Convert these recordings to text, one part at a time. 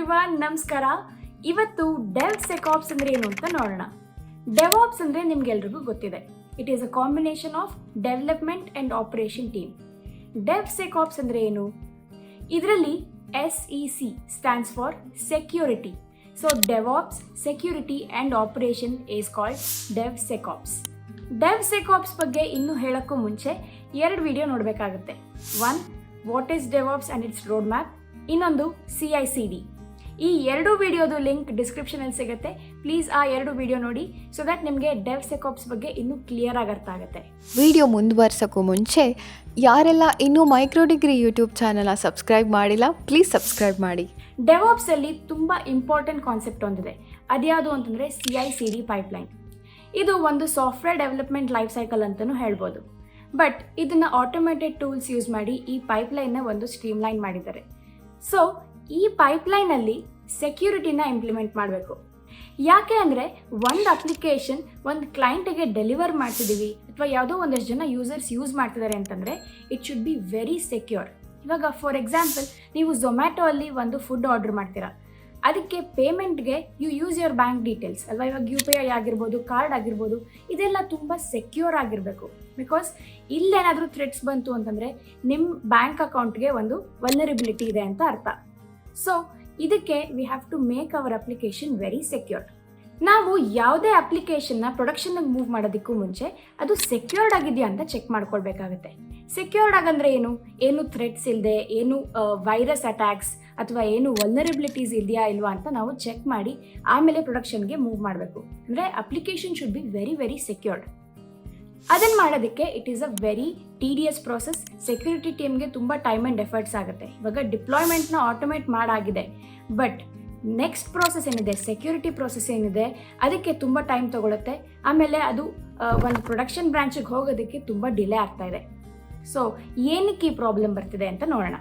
Everyone ನಮಸ್ಕಾರ. ಇವತ್ತು dev ಸೆಕಾಪ್ಸ್ ಅಂದ್ರೆ ಏನು ಅಂತ ನೋಡೋಣ. ಡೆವಾಪ್ಸ್ ಅಂದ್ರೆ ನಿಮ್ಗೆಲ್ರಿಗೂ ಗೊತ್ತಿದೆ. It is a combination of development and operation team Dev SecOps ಅಂದ್ರೆ ಏನು? ಇದರಲ್ಲಿ S E C stands for security so DevOps security and operation is called Dev SecOps Dev SecOps ಬಗ್ಗೆ ಇನ್ನೂ ಹೇಳೋಕ್ಕೂ ಮುಂಚೆ ಎರಡು video ನೋಡಬೇಕಾಗುತ್ತೆ. One what is DevOps and its road map ಇನ್ನೊಂದು C I C D ಈ ಎರಡು ವಿಡಿಯೋದು ಲಿಂಕ್ ಡಿಸ್ಕ್ರಿಪ್ಷನಲ್ಲಿ ಸಿಗುತ್ತೆ. ಪ್ಲೀಸ್ ಆ ಎರಡು ವಿಡಿಯೋ ನೋಡಿ ಸೊ ದಟ್ ನಿಮಗೆ ಡೆವ್ ಸೆಕಾಪ್ಸ್ ಬಗ್ಗೆ ಇನ್ನೂ ಕ್ಲಿಯರ್ ಆಗಿ ಅರ್ಥ ಆಗುತ್ತೆ. ವಿಡಿಯೋ ಮುಂದುವರ್ಸೋಕ್ಕೂ ಮುಂಚೆ ಯಾರೆಲ್ಲ ಇನ್ನೂ ಮೈಕ್ರೋ ಡಿಗ್ರಿ ಯೂಟ್ಯೂಬ್ ಚಾನಲ್ನ ಸಬ್ಸ್ಕ್ರೈಬ್ ಮಾಡಿಲ್ಲ ಪ್ಲೀಸ್ ಸಬ್ಸ್ಕ್ರೈಬ್ ಮಾಡಿ. ಡೆವಾಪ್ಸ್ ಅಲ್ಲಿ ತುಂಬ ಇಂಪಾರ್ಟೆಂಟ್ ಕಾನ್ಸೆಪ್ಟ್ ಒಂದಿದೆ. ಅದ್ಯಾವುದು ಅಂತಂದರೆ C I C D pipeline ಇದು ಒಂದು ಸಾಫ್ಟ್ವೇರ್ ಡೆವಲಪ್ಮೆಂಟ್ ಲೈಫ್ ಸೈಕಲ್ ಅಂತಲೂ ಹೇಳ್ಬೋದು. ಬಟ್ ಇದನ್ನು ಆಟೋಮೆಟೆಡ್ ಟೂಲ್ಸ್ ಯೂಸ್ ಮಾಡಿ ಈ ಪೈಪ್ಲೈನ್ನ ಒಂದು ಸ್ಟ್ರೀಮ್ಲೈನ್ ಮಾಡಿದ್ದಾರೆ. ಸೊ ಈ ಪೈಪ್ಲೈನಲ್ಲಿ ಸೆಕ್ಯೂರಿಟಿನ ಇಂಪ್ಲಿಮೆಂಟ್ ಮಾಡಬೇಕು. ಯಾಕೆ ಅಂದರೆ ಒಂದು ಅಪ್ಲಿಕೇಶನ್ ಒಂದು ಕ್ಲೈಂಟಿಗೆ ಡೆಲಿವರ್ ಮಾಡ್ತಿದ್ದೀವಿ ಅಥವಾ ಯಾವುದೋ ಒಂದಷ್ಟು ಜನ ಯೂಸರ್ಸ್ ಯೂಸ್ ಮಾಡ್ತಿದ್ದಾರೆ ಅಂತಂದರೆ it should be very secure. ಇವಾಗ ಫಾರ್ ಎಕ್ಸಾಂಪಲ್ ನೀವು ಝೊಮ್ಯಾಟೊ ಅಲ್ಲಿ ಒಂದು ಫುಡ್ ಆರ್ಡರ್ ಮಾಡ್ತೀರಾ. ಅದಕ್ಕೆ ಪೇಮೆಂಟ್ಗೆ you use your bank details ಅಲ್ವಾ? ಇವಾಗ ಯು ಪಿ ಐ ಆಗಿರ್ಬೋದು, ಕಾರ್ಡ್ ಆಗಿರ್ಬೋದು, ಇದೆಲ್ಲ ತುಂಬ ಸೆಕ್ಯೂರ್ ಆಗಿರಬೇಕು. ಬಿಕಾಸ್ ಇಲ್ಲೇನಾದರೂ ಥ್ರೆಟ್ಸ್ ಬಂತು ಅಂತಂದರೆ ನಿಮ್ಮ ಬ್ಯಾಂಕ್ ಅಕೌಂಟ್ಗೆ ಒಂದು ವಲ್ಲರಿಬಿಲಿಟಿ ಇದೆ ಅಂತ ಅರ್ಥ. ಸೊ ಇದಕ್ಕೆ we have to make our application very secured ನಾವು ಯಾವುದೇ ಅಪ್ಲಿಕೇಶನ್ನ ಪ್ರೊಡಕ್ಷನ್ಗೆ ಮೂವ್ ಮಾಡೋದಕ್ಕೂ ಮುಂಚೆ ಅದು ಸೆಕ್ಯೂರ್ಡ್ ಆಗಿದೆಯಾ ಅಂತ ಚೆಕ್ ಮಾಡ್ಕೊಳ್ಬೇಕಾಗುತ್ತೆ. ಸೆಕ್ಯೂರ್ಡ್ ಆಗಂದ್ರೆ ಏನು? ಏನು ಥ್ರೆಟ್ಸ್ ಇಲ್ಲದೆ ಏನು ವೈರಸ್ ಅಟ್ಯಾಕ್ಸ್ ಅಥವಾ ಏನು ವಲ್ನರಬಿಲಿಟೀಸ್ ಇದೆಯಾ ಇಲ್ವಾ ಅಂತ ನಾವು ಚೆಕ್ ಮಾಡಿ ಆಮೇಲೆ ಪ್ರೊಡಕ್ಷನ್ಗೆ ಮೂವ್ ಮಾಡಬೇಕು. ಅಂದರೆ application should be very very secured ಅದನ್ನು ಮಾಡೋದಕ್ಕೆ it is a very tedious process security ಟೀಮ್ಗೆ ತುಂಬ ಟೈಮ್ ಆ್ಯಂಡ್ ಎಫರ್ಟ್ಸ್ ಆಗುತ್ತೆ. ಇವಾಗ ಡಿಪ್ಲಾಯ್ಮೆಂಟ್ನ ಆಟೋಮೇಟ್ ಮಾಡಾಗಿದೆ. ಬಟ್ ನೆಕ್ಸ್ಟ್ ಪ್ರೋಸೆಸ್ ಏನಿದೆ? ಸೆಕ್ಯೂರಿಟಿ ಪ್ರೊಸೆಸ್ ಏನಿದೆ? ಅದಕ್ಕೆ ತುಂಬ ಟೈಮ್ ತಗೊಳುತ್ತೆ. ಆಮೇಲೆ ಅದು ಒಂದು ಪ್ರೊಡಕ್ಷನ್ ಬ್ರಾಂಚಿಗೆ ಹೋಗೋದಕ್ಕೆ ತುಂಬ ಡಿಲೇ ಆಗ್ತಾ ಇದೆ. ಸೊ ಏನಕ್ಕೆ ಈ ಪ್ರಾಬ್ಲಮ್ ಬರ್ತಿದೆ ಅಂತ ನೋಡೋಣ.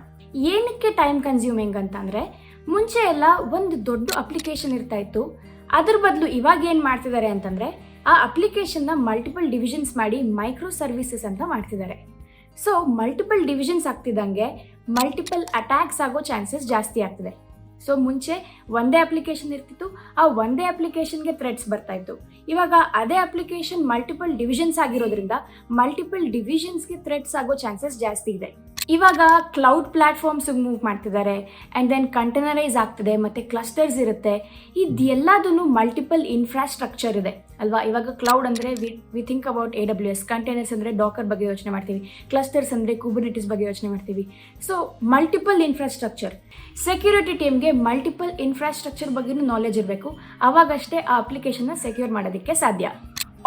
ಏನಕ್ಕೆ ಟೈಮ್ ಕನ್ಸ್ಯೂಮಿಂಗ್ ಅಂತಂದರೆ ಮುಂಚೆ ಎಲ್ಲ ಒಂದು ದೊಡ್ಡ ಅಪ್ಲಿಕೇಶನ್ ಇರ್ತಾ ಇತ್ತು. ಅದ್ರ ಬದಲು ಇವಾಗ ಏನು ಮಾಡ್ತಿದ್ದಾರೆ ಅಂತಂದರೆ ಆ ಅಪ್ಲಿಕೇಶನ್ನ ಮಲ್ಟಿಪಲ್ ಡಿವಿಷನ್ಸ್ ಮಾಡಿ ಮೈಕ್ರೋ ಸರ್ವಿಸಸ್ ಅಂತ ಮಾಡ್ತಿದ್ದಾರೆ. ಸೊ ಮಲ್ಟಿಪಲ್ ಡಿವಿಷನ್ಸ್ ಆಗ್ತಿದ್ದಂಗೆ ಮಲ್ಟಿಪಲ್ ಅಟ್ಯಾಕ್ಸ್ ಆಗೋ ಚಾನ್ಸಸ್ ಜಾಸ್ತಿ ಆಗ್ತಿದೆ. ಸೊ ಮುಂಚೆ ಒಂದೇ ಅಪ್ಲಿಕೇಶನ್ ಇರ್ತಿತ್ತು, ಆ ಒಂದೇ ಅಪ್ಲಿಕೇಶನ್ಗೆ ಥ್ರೆಡ್ಸ್ ಬರ್ತಾ ಇತ್ತು. ಇವಾಗ ಅದೇ ಅಪ್ಲಿಕೇಶನ್ ಮಲ್ಟಿಪಲ್ ಡಿವಿಷನ್ಸ್ ಆಗಿರೋದ್ರಿಂದ ಮಲ್ಟಿಪಲ್ ಡಿವಿಷನ್ಸ್ಗೆ ಥ್ರೆಡ್ಸ್ ಆಗೋ ಚಾನ್ಸಸ್ ಜಾಸ್ತಿ ಇದೆ. ಇವಾಗ ಕ್ಲೌಡ್ ಪ್ಲ್ಯಾಟ್ಫಾರ್ಮ್ಸಿಗೆ ಮೂವ್ ಮಾಡ್ತಿದ್ದಾರೆ ಆ್ಯಂಡ್ ದೆನ್ ಕಂಟೈನರೈಸ್ ಆಗ್ತಿದೆ, ಮತ್ತು ಕ್ಲಸ್ಟರ್ಸ್ ಇರುತ್ತೆ. ಇದೆಲ್ಲದೂ ಮಲ್ಟಿಪಲ್ ಇನ್ಫ್ರಾಸ್ಟ್ರಕ್ಚರ್ ಇದೆ, ಅಲ್ವಾ? ಇವಾಗ ಕ್ಲೌಡ್ ಅಂದರೆ we we think about A W S containers ಅಂದರೆ ಡಾಕರ್ ಬಗ್ಗೆ ಯೋಚನೆ ಮಾಡ್ತೀವಿ ಕ್ಲಸ್ಟರ್ಸ್ ಅಂದರೆ ಕುಬರ್ನಿಟಿಸ್ ಬಗ್ಗೆ ಯೋಚನೆ ಮಾಡ್ತೀವಿ. ಸೊ ಮಲ್ಟಿಪಲ್ ಇನ್ಫ್ರಾಸ್ಟ್ರಕ್ಚರ್ ಸೆಕ್ಯೂರಿಟಿ ಟೀಮ್ಗೆ ಮಲ್ಟಿಪಲ್ ಇನ್ಫ್ರಾಸ್ಟ್ರಕ್ಚರ್ ಬಗ್ಗೆನೂ ನಾಲೆಜ್ ಇರಬೇಕು. ಅವಾಗಷ್ಟೇ ಆ ಅಪ್ಲಿಕೇಶನ್ನ ಸೆಕ್ಯೂರ್ ಮಾಡೋದಕ್ಕೆ ಸಾಧ್ಯ.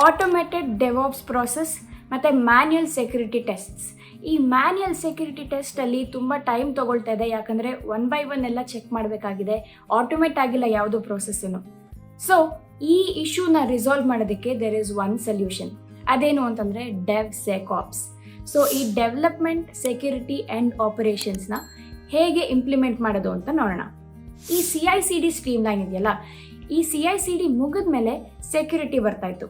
ಆಟೋಮೇಟೆಡ್ ಡೆವಾಪ್ಸ್ ಪ್ರಾಸೆಸ್ ಮತ್ತು ಮ್ಯಾನ್ಯಲ್ ಸೆಕ್ಯೂರಿಟಿ ಟೆಸ್ಟ್ಸ್ ಈ ಮ್ಯಾನ್ಯಲ್ ಸೆಕ್ಯೂರಿಟಿ ಟೆಸ್ಟಲ್ಲಿ ತುಂಬ ಟೈಮ್ ತಗೊಳ್ತಾ ಇದೆ. ಯಾಕಂದರೆ ಒನ್ ಬೈ ಒನ್ ಎಲ್ಲ ಚೆಕ್ ಮಾಡಬೇಕಾಗಿದೆ. ಆಟೋಮೇಟ್ ಆಗಿಲ್ಲ ಯಾವುದೋ ಪ್ರೊಸೆಸ್ಸನ್ನು ಸೊ ಈ ಇಶ್ಯೂನ ರಿಸಾಲ್ವ್ ಮಾಡೋದಕ್ಕೆ ದೆರ್ ಇಸ್ ಒನ್ ಸೊಲ್ಯೂಷನ್ ಅದೇನು ಅಂತಂದರೆ ಡೆವ್ ಸೆಕಾಪ್ಸ್ ಸೊ ಈ ಡೆವಲಪ್ಮೆಂಟ್ ಸೆಕ್ಯೂರಿಟಿ ಆ್ಯಂಡ್ ಆಪರೇಷನ್ಸ್ನ ಹೇಗೆ ಇಂಪ್ಲಿಮೆಂಟ್ ಮಾಡೋದು ಅಂತ ನೋಡೋಣ. ಈ C I C D stream line ಇದೆಯಲ್ಲ? ಈ ಸಿ ಐ ಸಿ ಡಿ ಮುಗಿದ ಮೇಲೆ ಸೆಕ್ಯೂರಿಟಿ ಬರ್ತಾಯಿತ್ತು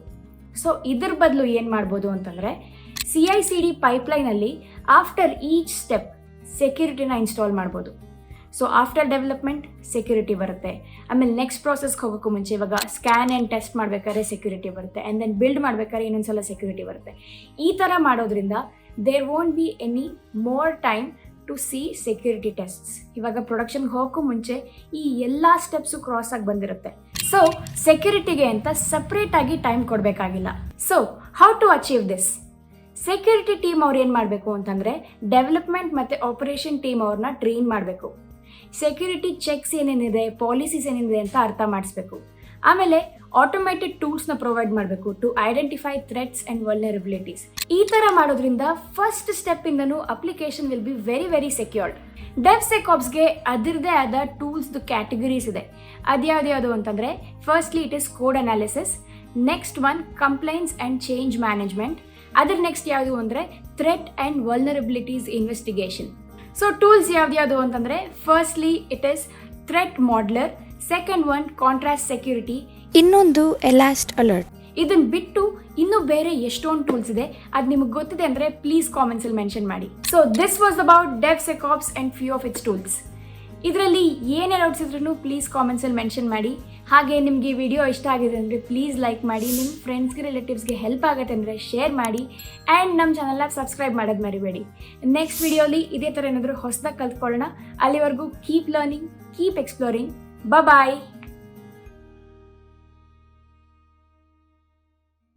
ಸೊ ಇದ್ರ ಬದಲು ಏನು ಮಾಡ್ಬೋದು ಅಂತಂದರೆ ಸಿ ಐ ಸಿ ಡಿ ಪೈಪ್ಲೈನಲ್ಲಿ ಆಫ್ಟರ್ ಈಚ್ ಸ್ಟೆಪ್ ಸೆಕ್ಯೂರಿಟಿನ ಇನ್ಸ್ಟಾಲ್ ಮಾಡ್ಬೋದು. ಸೊ ಆಫ್ಟರ್ ಡೆವಲಪ್ಮೆಂಟ್ ಸೆಕ್ಯೂರಿಟಿ ಬರುತ್ತೆ. ಆಮೇಲೆ ನೆಕ್ಸ್ಟ್ ಪ್ರಾಸೆಸ್ಗೆ ಹೋಗೋಕ್ಕೂ ಮುಂಚೆ ಇವಾಗ ಸ್ಕ್ಯಾನ್ ಆ್ಯಂಡ್ ಟೆಸ್ಟ್ ಮಾಡಬೇಕಾದ್ರೆ ಸೆಕ್ಯೂರಿಟಿ ಬರುತ್ತೆ. ಆ್ಯಂಡ್ ದೆನ್ ಬಿಲ್ಡ್ ಮಾಡಬೇಕಾದ್ರೆ ಇನ್ನೊಂದ್ಸಲ ಸೆಕ್ಯೂರಿಟಿ ಬರುತ್ತೆ. ಈ ಥರ ಮಾಡೋದ್ರಿಂದ there won't be any more time to see security tests ಇವಾಗ ಪ್ರೊಡಕ್ಷನ್ಗೆ ಹೋಗೋಕ್ಕೂ ಮುಂಚೆ ಈ ಎಲ್ಲ ಸ್ಟೆಪ್ಸು ಕ್ರಾಸ್ ಆಗಿ ಬಂದಿರುತ್ತೆ. ಸೊ ಸೆಕ್ಯೂರಿಟಿಗೆ ಅಂತ ಸಪ್ರೇಟ್ ಆಗಿ time ಕೊಡಬೇಕಾಗಿಲ್ಲ. So how to achieve this security team ಅವ್ರು ಏನು ಮಾಡಬೇಕು ಅಂತಂದರೆ ಡೆವಲಪ್ಮೆಂಟ್ ಮತ್ತು ಆಪರೇಷನ್ ಟೀಮ್ ಅವ್ರನ್ನ ಟ್ರೈನ್ ಮಾಡಬೇಕು. ಸೆಕ್ಯೂರಿಟಿ ಚೆಕ್ಸ್ ಏನೇನಿದೆ, ಪಾಲಿಸೀಸ್ ಏನೇನಿದೆ ಅಂತ ಅರ್ಥ ಮಾಡಿಸ್ಬೇಕು. ಆಮೇಲೆ ಆಟೋಮೇಟೆಡ್ ಟೂಲ್ಸ್ನ ಪ್ರೊವೈಡ್ ಮಾಡಬೇಕು to identify threats and vulnerabilities. ಈ ಥರ ಮಾಡೋದ್ರಿಂದ first ಸ್ಟೆಪ್ಪಿಂದನೂ application will be very very secured. Dev ಸೆಕಾಪ್ಸ್ಗೆ ಅದರದೇ ಆದ ಟೂಲ್ಸ್ದು ಕ್ಯಾಟಗರೀಸ್ ಇದೆ. ಅದ್ಯಾವ್ದ್ಯಾವುದು ಅಂತಂದರೆ firstly it is code analysis next one compliance and change management ಅದ್ರ ನೆಕ್ಸ್ಟ್ ಯಾವುದು ಅಂದರೆ threat and vulnerabilities investigation so tools ಯಾವ್ದ್ಯಾವುದು ಅಂತಂದರೆ firstly it is threat modeler second one contrast security ಇನ್ನೊಂದು ಎಲಾಸ್ಟ್ ಅಲರ್ಟ್ ಇದನ್ನ ಬಿಟ್ಟು ಇನ್ನೂ ಬೇರೆ ಎಷ್ಟೊಂದು ಟೂಲ್ಸ್ ಇದೆ. ಅದು ನಿಮಗೆ ಗೊತ್ತಿದೆ ಅಂದರೆ ಪ್ಲೀಸ್ ಕಾಮೆಂಟ್ಸಲ್ಲಿ ಮೆನ್ಷನ್ ಮಾಡಿ. So this was about DevSecOps and few of its tools ಇದರಲ್ಲಿ ಏನೇ ಡೌಟ್ಸ್ ಇದ್ರೂ ಪ್ಲೀಸ್ ಕಾಮೆಂಟ್ಸಲ್ಲಿ ಮೆನ್ಷನ್ ಮಾಡಿ. ಹಾಗೆ ನಿಮಗೆ ವಿಡಿಯೋ ಇಷ್ಟ ಆಗಿದೆ ಅಂದರೆ ಪ್ಲೀಸ್ ಲೈಕ್ ಮಾಡಿ ನಿಮ್ಮ ಫ್ರೆಂಡ್ಸ್ಗೆ ರಿಲೇಟಿವ್ಸ್ಗೆ ಹೆಲ್ಪ್ ಆಗುತ್ತೆ ಅಂದರೆ ಶೇರ್ ಮಾಡಿ ಆ್ಯಂಡ್ ನಮ್ಮ ಚಾನಲ್ನ ಸಬ್ಸ್ಕ್ರೈಬ್ ಮಾಡೋದು ಮರಿಬೇಡಿ. ನೆಕ್ಸ್ಟ್ ವಿಡಿಯೋಲಿ ಇದೇ ಥರ ಏನಾದರೂ ಹೊಸದಾಗಿ ಕಲ್ತ್ಕೊಳ್ಳೋಣ. ಅಲ್ಲಿವರೆಗೂ keep learning keep exploring bye